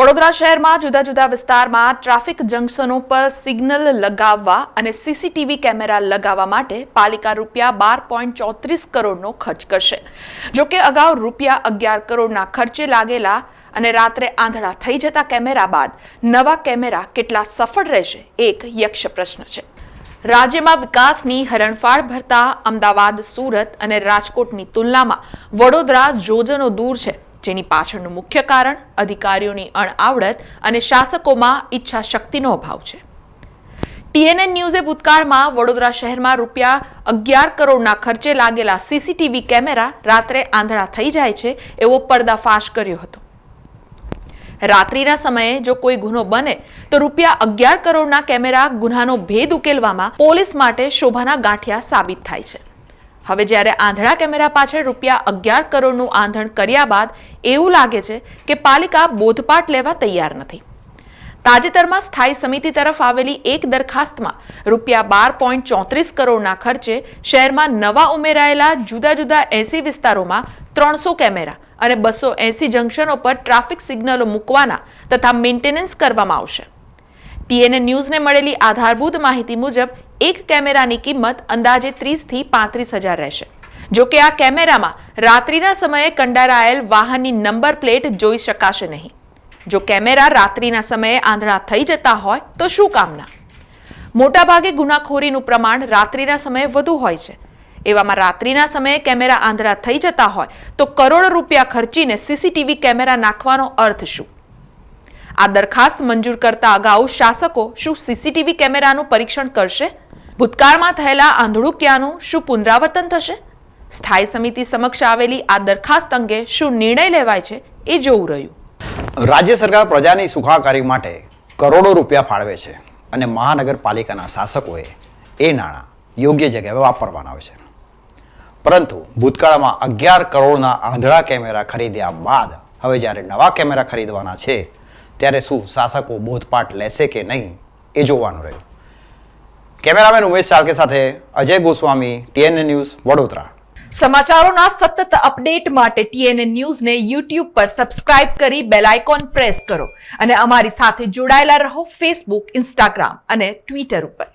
વડોદરા શહેરમાં જુદા જુદા વિસ્તારમાં ટ્રાફિક જંકશનો પર સિગ્નલ લગાવવા અને સીસીટીવી કેમેરા લગાવવા માટે પાલિકા રૂપિયા બાર પોઈન્ટ ચોત્રીસ કરોડનો ખર્ચ કરશે. જોકે અગાઉ રૂપિયા અગિયાર કરોડના ખર્ચે લાગેલા અને રાત્રે આંધળા થઈ જતા કેમેરા બાદ નવા કેમેરા કેટલા સફળ રહેશે એક યક્ષ પ્રશ્ન છે. રાજ્યમાં વિકાસની હરણફાળ ભરતા અમદાવાદ, સુરત અને રાજકોટની તુલનામાં વડોદરા જોજનો દૂર છે. જેની પાછળનું મુખ્ય કારણ અધિકારીઓની અણઆવડત અને શાસકોમાં ઈચ્છા શક્તિનો અભાવ છે. ટીએનએન ન્યૂઝે ભૂતકાળમાં વડોદરા શહેરમાં રૂપિયા અગિયાર કરોડના ખર્ચે લાગેલા સીસીટીવી કેમેરા રાત્રે આંધળા થઈ જાય છે એવો પર્દાફાશ કર્યો હતો. રાત્રિના સમયે જો કોઈ ગુનો બને, તો રૂપિયા અગિયાર કરોડના કેમેરા ગુનાનો ભેદ ઉકેલવામાં પોલીસ માટે શોભાના ગાંઠિયા સાબિત થાય છે. હવે જ્યારે આંધળા કેમેરા પાછળ રૂપિયા અગિયાર કરોડનું આંધણ કર્યા બાદ એવું લાગે છે કે પાલિકા બોધપાઠ લેવા તૈયાર નથી. તાજેતરમાં સ્થાયી સમિતિ તરફ આવેલી એક દરખાસ્તમાં રૂપિયા બાર પોઈન્ટ ચોત્રીસ કરોડના ખર્ચે શહેરમાં નવા ઉમેરાયેલા જુદા જુદા એસી વિસ્તારોમાં ત્રણસો કેમેરા અને બસો એસી જંકશનો પર ટ્રાફિક સિગ્નલો મૂકવાના તથા મેન્ટેનન્સ કરવામાં આવશે. ટીએનએ ન્યૂઝને મળેલી આધારભૂત માહિતી મુજબ એક કેમેરાની કિંમત અંદાજે ત્રીસથી પાંત્રીસ હજાર રહેશે. જો કે આ કેમેરામાં રાત્રિના સમયે કંડારાયેલ વાહનની નંબર પ્લેટ જોઈ શકાશે નહીં. જો કેમેરા રાત્રિના સમયે આંધળા થઈ જતા હોય, તો શું કામના? મોટાભાગે ગુનાખોરીનું પ્રમાણ રાત્રિના સમયે વધુ હોય છે. એવામાં રાત્રિના સમયે કેમેરા આંધળા થઈ જતા હોય, તો કરોડો રૂપિયા ખર્ચીને સીસીટીવી કેમેરા નાખવાનો અર્થ શું? આ દરખાસ્ત મંજૂર કરતા અગાઉ શાસકો શું સીસીટીવી કેમેરાનું પરીક્ષણ કરશે? ભૂતકાળમાં થયેલા આંધળુકિયાનું શું પુનરાવર્તન થશે? સ્થાયી સમિતિ સમક્ષ આવેલી આ દરખાસ્ત અંગે શું નિર્ણય લેવાય છે એ જોવું રહ્યું. રાજ્ય સરકાર પ્રજાની સુખાકારી માટે કરોડો રૂપિયા ફાળવે છે અને મહાનગરપાલિકાના શાસકોએ એ નાણાં યોગ્ય જગ્યાએ વાપરવાના હોય છે. પરંતુ ભૂતકાળમાં અગિયાર કરોડના આંધળા કેમેરા ખરીદ્યા બાદ હવે જ્યારે નવા કેમેરા ખરીદવાના છે, ત્યારે શું શાસકો બોધપાઠ લેશે કે નહીં એ જોવાનું રહ્યું. કેમેરામેન ઉમેશ ચાલકે સાથે અજય ગોસ્વામી, ટીએનએ ન્યૂઝ, વડોદરા. સમાચારોના સતત અપડેટ માટે ટીએનએ ન્યૂઝને યુટ્યુબ પર સબસ્ક્રાઇબ કરી બેલ આઇકોન પ્રેસ કરો અને અમારી સાથે જોડાયેલા રહો ફેસબુક, ઇન્સ્ટાગ્રામ અને ટ્વિટર ઉપર.